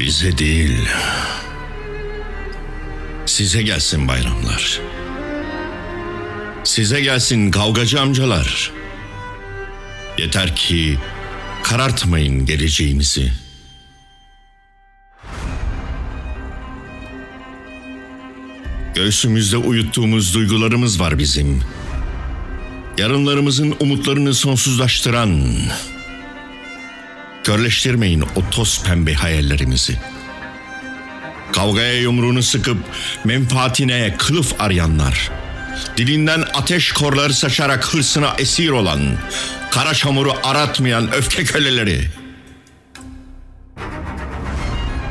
Bize değil, size gelsin bayramlar. Size gelsin kavgacı amcalar. Yeter ki karartmayın geleceğimizi. Göğsümüzde uyuttuğumuz duygularımız var bizim. Yarınlarımızın umutlarını sonsuzlaştıran, körleştirmeyin o toz pembe hayallerimizi. Kavgaya yumruğunu sıkıp menfaatine kılıf arayanlar, dilinden ateş korları saçarak hırsına esir olan, kara çamuru aratmayan öfke köleleri.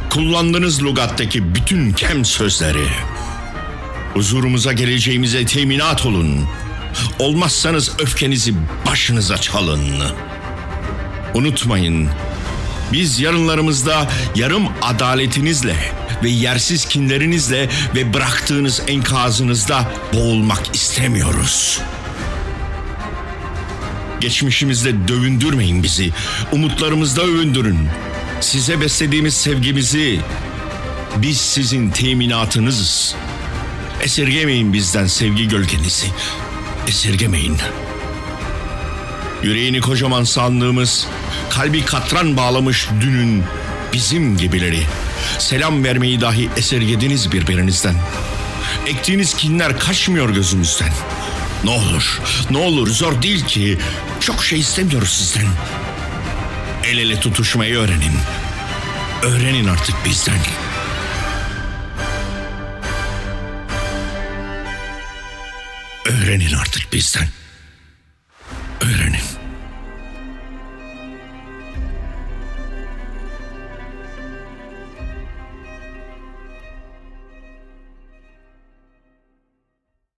Kullandığınız lugattaki bütün kem sözleri, huzurumuza geleceğimize teminat olun. Olmazsanız öfkenizi başınıza çalın. Unutmayın, biz yarınlarımızda yarım adaletinizle ve yersiz kinlerinizle ve bıraktığınız enkazınızda boğulmak istemiyoruz. Geçmişimizde dövündürmeyin bizi, umutlarımızda övündürün. Size beslediğimiz sevgimizi, biz sizin teminatınızız. Esirgemeyin bizden sevgi gölgenizi. Esirgemeyin. Yüreğini kocaman sandığımız, kalbi katran bağlamış dünün bizim gibileri. Selam vermeyi dahi esirgediniz birbirinizden. Ektiğiniz kinler kaçmıyor gözümüzden. Ne olur, ne olur zor değil ki. Çok şey istemiyoruz sizden. El ele tutuşmayı öğrenin. Öğrenin artık bizden. Öğrenin artık bizden.